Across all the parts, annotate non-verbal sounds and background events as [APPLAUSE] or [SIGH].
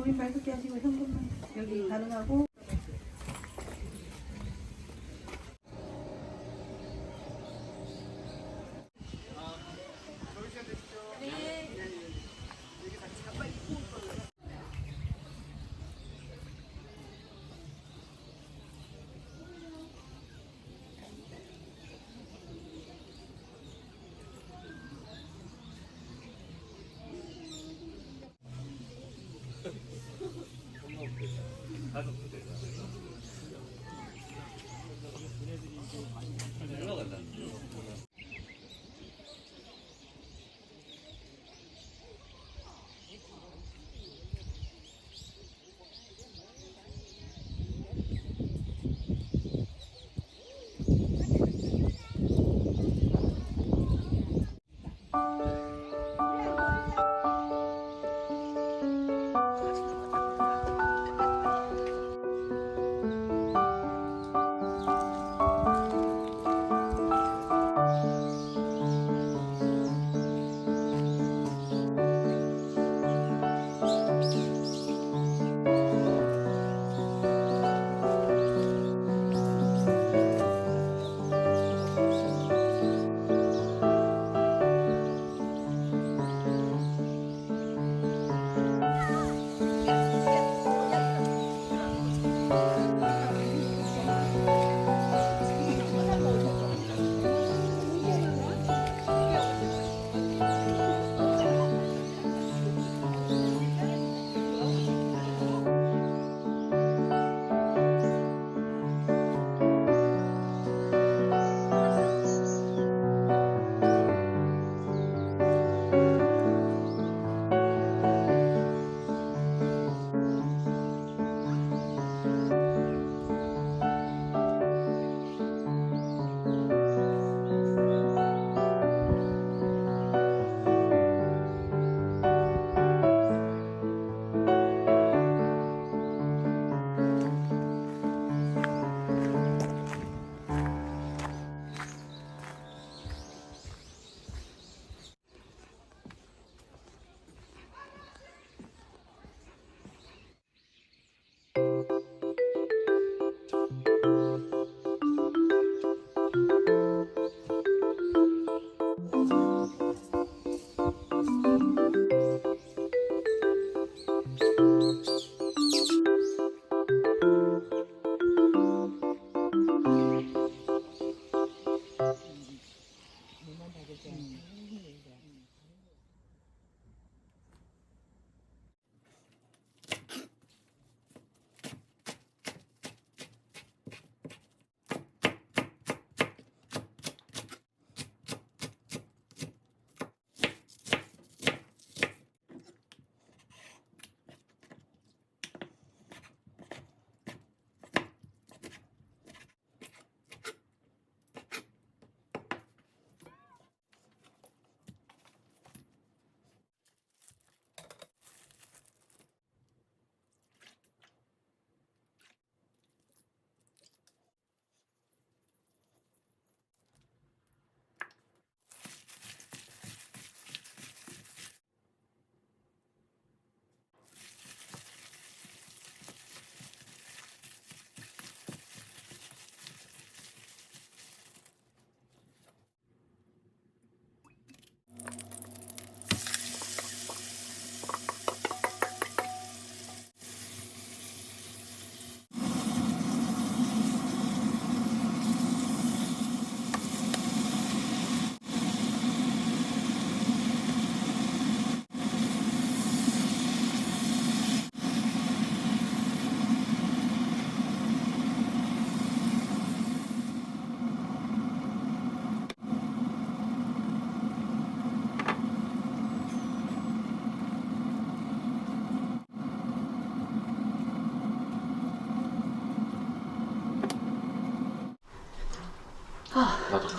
모임 밝게 하시고 현금만 여기 가능하고 思ってる家族で。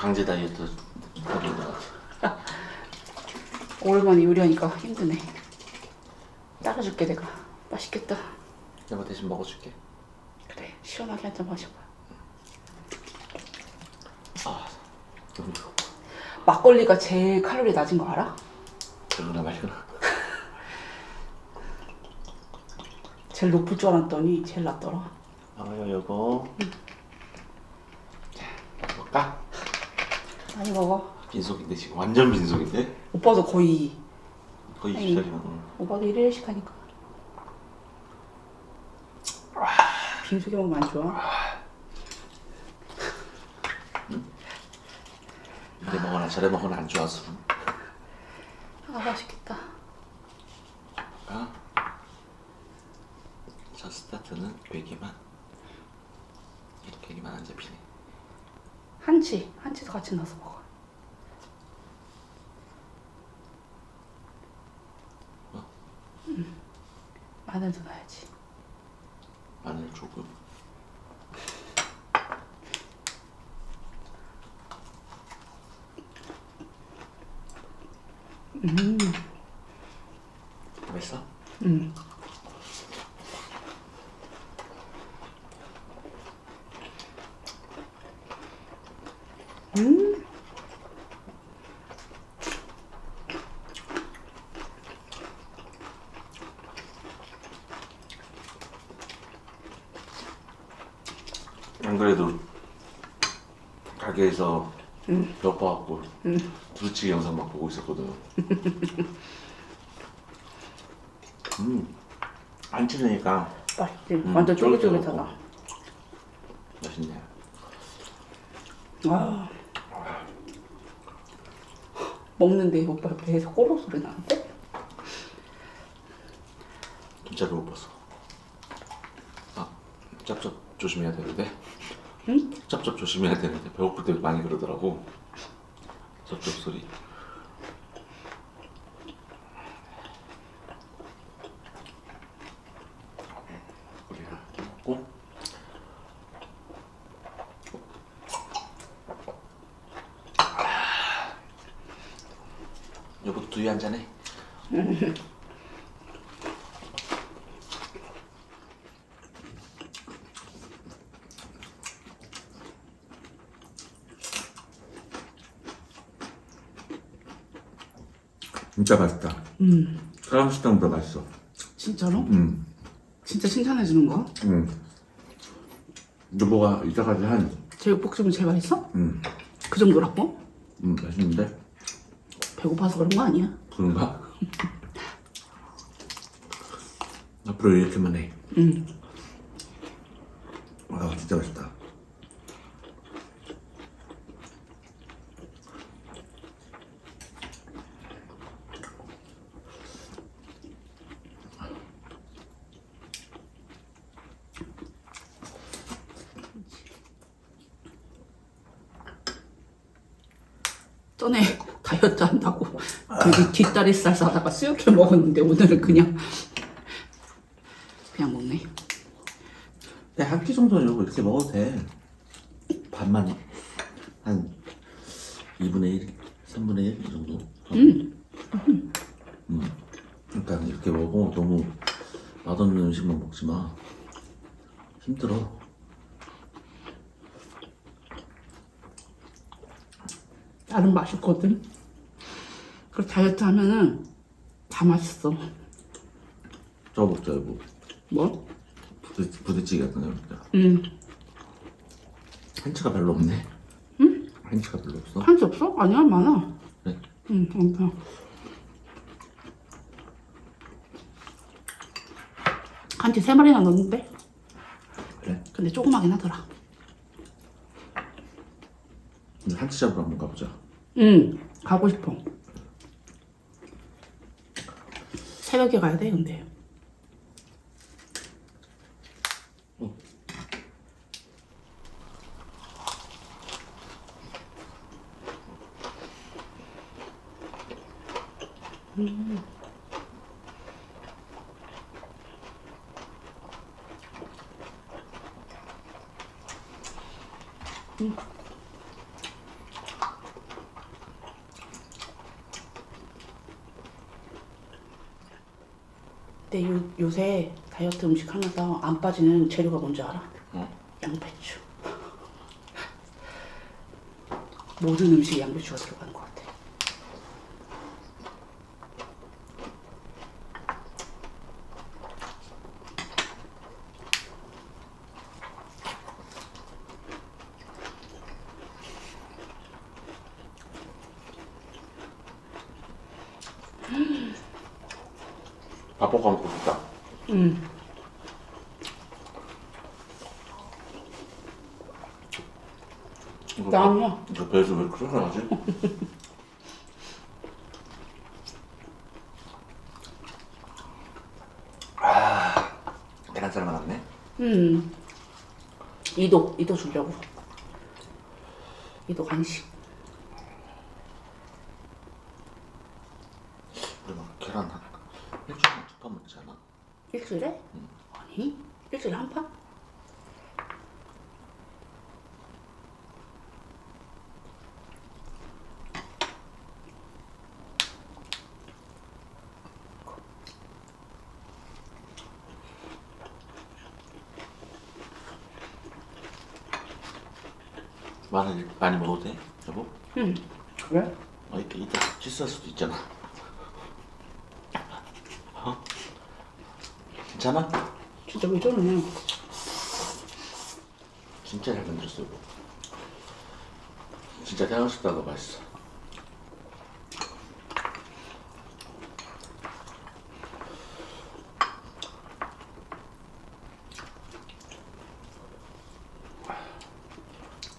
강제 다이어트 하는 것 같아. [LAUGHS] 오랜만에 요리하니까 힘드네. 따라줄게 내가. 맛있겠다. 내가 대신 먹어줄게. 그래 시원하게 한 잔 마셔봐. 아, 너무 배고파. 막걸리가 제일 칼로리 낮은 거 알아? 그러나 말거나. 제일 높을 줄 알았더니 제일 낮더라. 먹어요 요거. 자 먹을까? 많이 먹어. 빈속인데 지금 완전 빈속인데 오빠도 거의 거의 아니. 시작이면 오빠도 일일씩 하니까. 빙수기 먹으면 안 좋아. 이래 먹거나 저래 먹거나 안 좋아서. 아 맛있겠다. 아. 첫 스타트는 배기만 이렇게 기만 안 잡히네. 한치 한치도 같이 넣어서 먹어. 뭐? 음. 마늘도 넣어야지. 마늘 조금. 음. 맛있어? 음. 음. 안 그래도 가게에서 배고파갖고 두루치기 영상 막 보고 있었거든. [LAUGHS] 음, 안 찌르니까 맛있지. 음, 완전. 쫄깃쫄깃하다. 맛있네. 아. 먹는데 오빠 배에서 꼬르 소리 나는데? 진짜 배고팠어. 아, 짭짭 조심해야 되는데. 응? 짭짭 조심해야 되는데 배고플 때 많이 그러더라고. 짭짭 소리. 우리가 이렇게 먹고. 여보 두유 한 잔해. [LAUGHS] 진짜 맛있다. 음. 사람식당보다 맛있어. 진짜로? 음. 진짜 칭찬해 주는 거야? 음. 여보가 이따까지 한, 제육볶음이 제일 맛있어? 음, 그 정도라고? 음, 맛있는데? 배고파서 그런 거 아니야? 그런가? [LAUGHS] 앞으로 이렇게만 해. 응. 아, 진짜 맛있다. 전에 [LAUGHS] 다이어트 한다고 여기 뒷다리살 사다가 수육회 먹었는데 오늘은 그냥 그냥 먹네. 네, 한끼 정도는 여보 이렇게 먹어도 돼. 반만, 한 2분의 1, 3분의 1이 정도. 음. 음. 그러니까 이렇게 먹어. 너무 맛없는 음식만 먹지 마. 힘들어. 나는 맛있거든. 그 다이어트 하면은 다 맛있어. 저거 먹자, 여보. 뭐? 부대, 부대찌개 같은 거 먹자. 음. 한치가 별로 없네. 응? 한치가 별로 없어. 한지 없어? 아니야 많아. 그래? 응, 엄청. 한지 세 마리나 넣었는데? 그래. 근데 조그마긴 하더라. 오늘 한치 잡으러 한번 가보자. 응, 가고 싶어. 새벽에 가야 돼, 근데. 근데 요, 요새 다이어트 음식 하면서 안 빠지는 재료가 뭔지 알아? 어? 양배추. [LAUGHS] 모든 음식에 양배추가 들어가는 것 볶아 먹고 싶다. 음. 배- 이거 배에서 왜 그렇게 나지? [LAUGHS] 아, 계란살 나왔네. 음. 이도 이도 주려고. 이도 간식. 우리 막 계란 한 먹지 않아? 일주일에? 아니 일주일에 한 판? 많이 많이 먹어도 돼, 여보? 응. 그래? 어, 이따 이따 실수할 수도 있잖아. 괜찮아? 진짜 왜 저러냐? 진짜 잘 만들었어, 여보. 진짜 태어났다고 맛있어.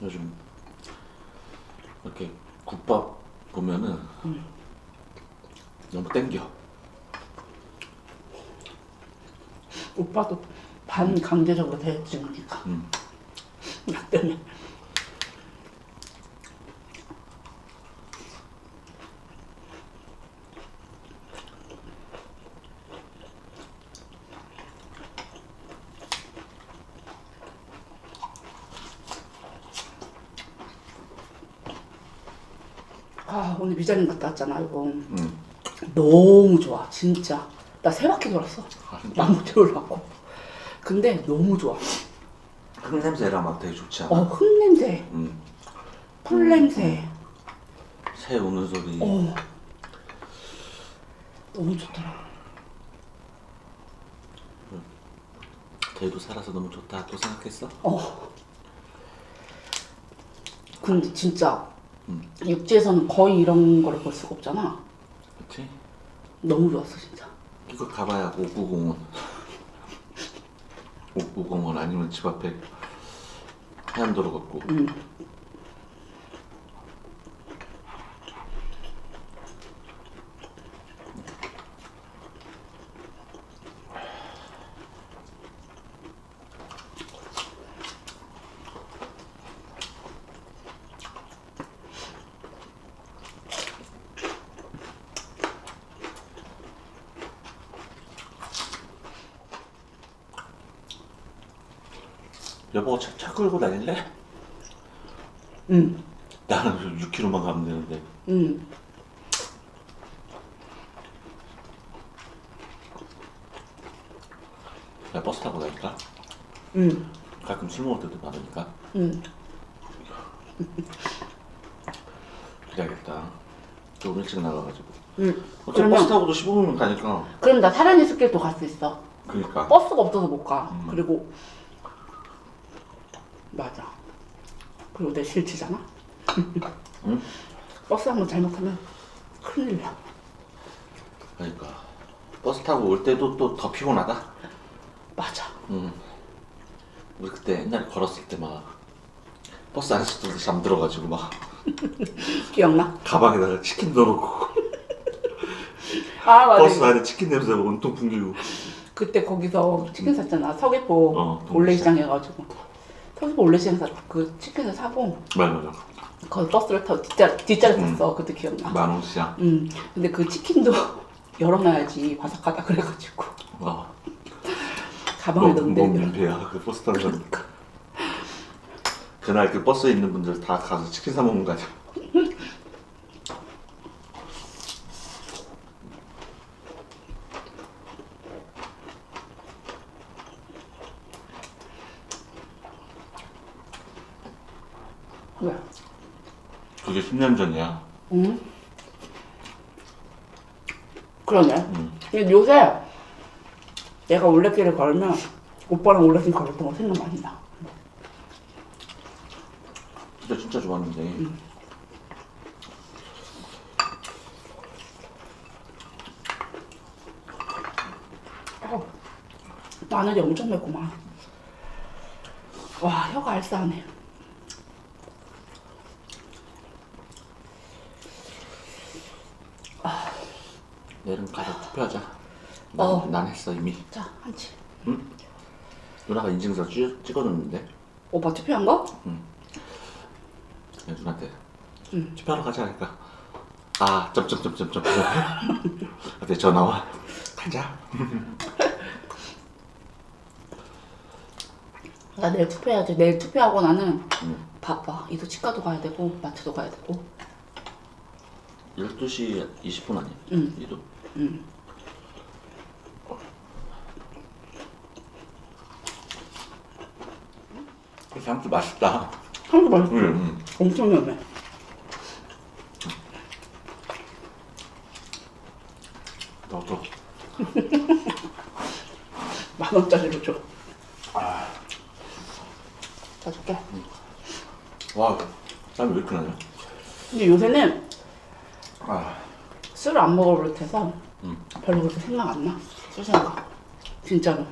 요즘 이렇게 국밥 보면은 너무 땡겨. 오빠도 반 강제적으로 대해주니까. 음. 나 때문에. 아 오늘 미자림 갔다 왔잖아 이거 음. 너무 좋아 진짜 나 세 바퀴 돌았어 아, 진짜? 나무 태우려고 근데 너무 좋아 흙 냄새랑 막 되게 좋지 않아? 어 흙냄새 음. 풀냄새 새 우는 소리. 어 너무 좋더라 걔도 살아서 너무 좋다. 또 생각했어? 어 근데 진짜 음. 육지에서는 거의 이런 거를 볼 수가 없잖아 그렇지? 너무 좋았어 진짜 이거 가봐야 옥구 공원. 옥구공원 아니면 집 앞에 해안도로 걷고. 음. 여보 차, 차 끌고 다닐래? 응 나는 6km만 가면 되는데. 응. 나 버스 타고 다닐까? 응. 가끔 술 먹을 때도 많으니까. 응. 그래야겠다. 좀 일찍 나가가지고. 응. 어차피 그러면- 버스 타고도 15분이면 가니까. 그럼 나 사랑의 숲길도 갈 수 있어 그러니까. 버스가 없어서 못 가. 음. 그리고 맞아. 그리고 내 실치잖아. [LAUGHS] 응? 버스 한 번 잘못하면 큰일 나. 그러니까. 버스 타고 올 때도 또 더 피곤하다. 맞아. 응. 우리 그때 옛날에 걸었을 때 막 버스 안에서도 잠들어가지고 막 [LAUGHS] 기억나? 가방에다가 치킨 넣어놓고 [LAUGHS] 아 맞아. 버스 안에 치킨 냄새 막 온통 풍기고 그때 거기서 치킨 샀잖아. 서귀포 어, 올레시장 해가지고. 서귀포 올레시장에서 그 치킨을 사고 맞아 맞아. 거기 버스를 타고 뒷자, 뒷자리 음. 탔어. 그때 기억나. 만원시장. 응. 근데 그 치킨도 [LAUGHS] 열어놔야지 바삭하다 그래가지고. 와 가방에 너무 넣는데 민폐야. 그 버스 타는 사람. 그날 그 버스에 있는 분들 다 가서 치킨 사 먹는 거 아니야 왜? 그게 10년 전이야. 응? 그러네. 응. 근데 요새 내가 올레길을 걸면 오빠랑 올레길 걸었던 거 생각 많이 나. 진짜 진짜 좋았는데. 응. 어, 마늘이 엄청 맵구만. 와, 혀가 알싸하네. 내일은 가서 투표하자. 난, 어. 난 했어 이미. 자, 한치. 누나가 인증서 찍, 찍어줬는데 오빠 투표한 거? 그냥 누나한테 응. 투표하러 가자 하니까 아 점점점점점 근데 전화 와 가자. [LAUGHS] 나 내일 투표해야지. 내일 투표하고 나는 응. 바빠. 이도 치과도 가야 되고, 마트도 가야 되고. 12시 20분 아니야? 응. 이도. 응. 향수 맛있다. 한국 맛있어. 응, 응. 엄청 연해. 너도. [LAUGHS] 만 원짜리로 줘. 자, 줄게. 와, 땀이 왜 이렇게 나냐? 근데 요새는 아, 술을 안 먹어버릇해서 응. 별로 그렇게 생각 안 나. 술 생각. 진짜로.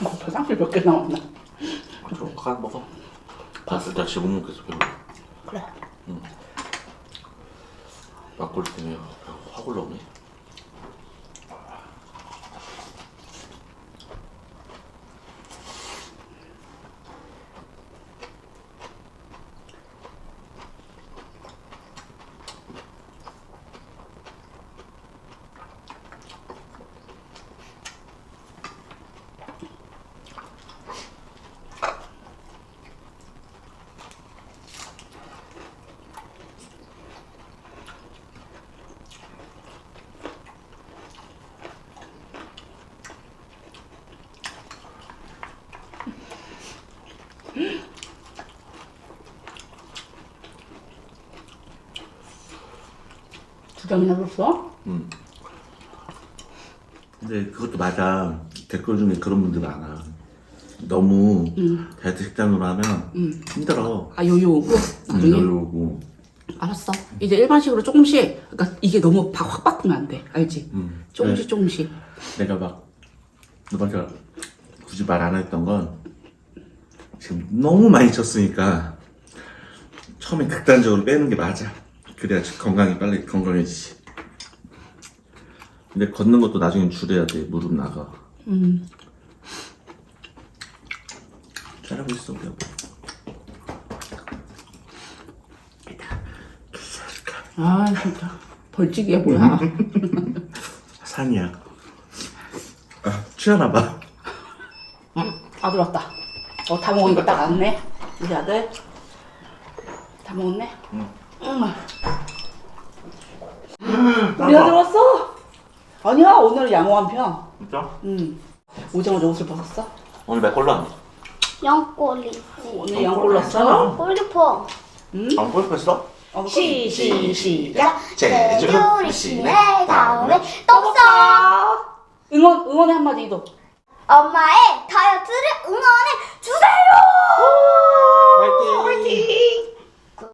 뭐 화장실 몇 개 남았나? 저거 가 먹어. 봤을 때 지금 못 먹겠어, 배고. 그래. 막걸리 때문에 배가 확 올라오네. 두 병이나 줬어? 응. 근데 그것도 맞아. 댓글 중에 그런 분들 많아. 너무 응. 다이어트 식단으로 하면 응. 힘들어. 아, 요요 오고? 나중에? 여유고. 알았어. 이제 일반식으로 조금씩, 그러니까 이게 너무 바- 확 바꾸면 안 돼. 알지? 응. 조금씩 조금씩. 내가 막 너한테 굳이 말 안 했던 건 지금 너무 많이 쳤으니까 처음에 극단적으로 빼는 게 맞아. 그래야 건강이 빨리 건강해지지. 근데 걷는 것도 나중에 줄여야 돼. 무릎 나가. 음. 잘하고 있어, 우리 여보. 아, 진짜. 벌칙이야, 뭐야. [LAUGHS] 산이야. 아, 취하나 봐. 아들 왔다. 어, 다 먹으니까 딱 왔네. 우리 아들. 다 먹었네? 응. 우리 아들 왔어? 아니야, 오늘 양호 한 편. 진짜? 응. 오자마자 옷을 벗었어? 오늘 몇 골로 왔니? 영꼬리 오늘 양 골랐어? 꼴리포 응? 안 골프했어? 어, 시, 시, 시작 제주 시내 다음에 떡상 응원, 응원의 한마디도. 엄마의 다이어트를 응원해 주세요 화이팅! 화이팅!